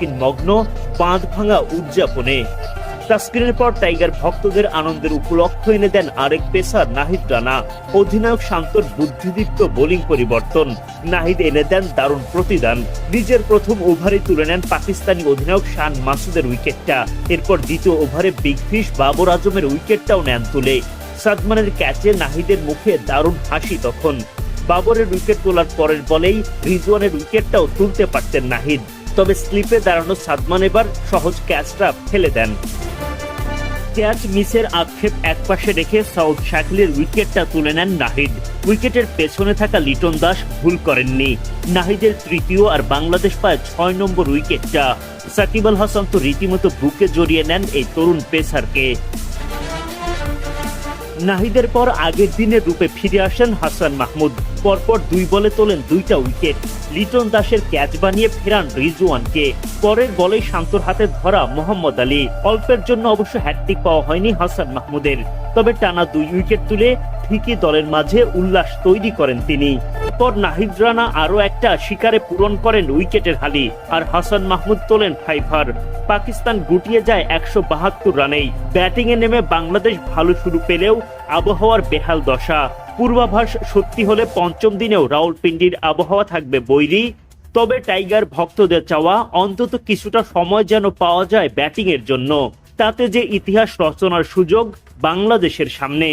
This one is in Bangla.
তাসকিন মগ্ন, বাঁধ ভাঙা উদযাপনে। তাসকিনের পর টাইগার ভক্তদের আনন্দের উপলক্ষ এনে দেন আরেক পেসার নাহিদ রানা। অধিনায়ক শান্তর বুদ্ধিদীপ্ত বোলিং পরিবর্তন। নাহিদ এনে দেন দারুণ প্রতিদান। নিজের প্রথম ওভারে তুলে নেন পাকিস্তানি অধিনায়ক শান মাসুদের উইকেটটা। এরপর দ্বিতীয় ওভারে বিগ ফিশ বাবর আজমের উইকেটটাও নেন তুলে। সাদমানের ক্যাচে নাহিদের মুখে দারুণ হাসি তখন। বাবরের উইকেট তোলার পরের বলেই রিজওয়ানের উইকেটটাও তুলতে পারতেন নাহিদ। তবে স্লিপে দাঁড়ানো সাদমান এবার সহজ ক্যাচটা ফেলে দেন। ক্যাচ মিসের আক্ষেপ একপাশে রেখে সাউথ শাকিলের উইকেটটা তুলে নেন নাহিদ। উইকেটের পেছনে থাকা লিটন দাস ভুল করেননি। নাহিদের তৃতীয় আর বাংলাদেশ পায় ছয় নম্বর উইকেটটা। সাকিব আল হাসান তো রীতিমতো বুকে জড়িয়ে নেন এই তরুণ পেসারকে। নাহিদের পর আগের দিনে রূপে ফিরে আসেন হাসান মাহমুদ। পরপর দুই বলে তোলেন দুইটা উইকেট। লিটন দাসের ক্যাচ বানিয়ে ফেরান রিজওয়ানকে। পরের বলে শান্তর হাতে ধরা মোহাম্মদ আলী। অল্পের জন্য অবশ্য হ্যাট্রিক পাওয়া হয়নি হাসান মাহমুদের। তবে টানা দুই উইকেট তুলে ঠিকই দলের মাঝে উল্লাস তৈরি করেন তিনি। পর নাহিদ রানা আরও একটা শিকারে পূরণ করেন উইকেটের হালি আর হাসান মাহমুদ তোলেন ফাইভার। পাকিস্তান গুটিয়ে যায় একশো বাহাত্তর রানেই। ব্যাটিংয়ে নেমে বাংলাদেশ ভালো শুরু পেলেও আবহাওয়ার বেহাল দশা। পূর্বাভাস সত্যি হলে পঞ্চম দিনেও রাউলপিন্ডির আবহাওয়া থাকবে বৈরী। তবে টাইগার ভক্তদের চাওয়া অন্তত কিছুটা সময় যেন পাওয়া যায় ব্যাটিংয়ের জন্য। তাতে যে ইতিহাস রচনার সুযোগ বাংলাদেশের সামনে।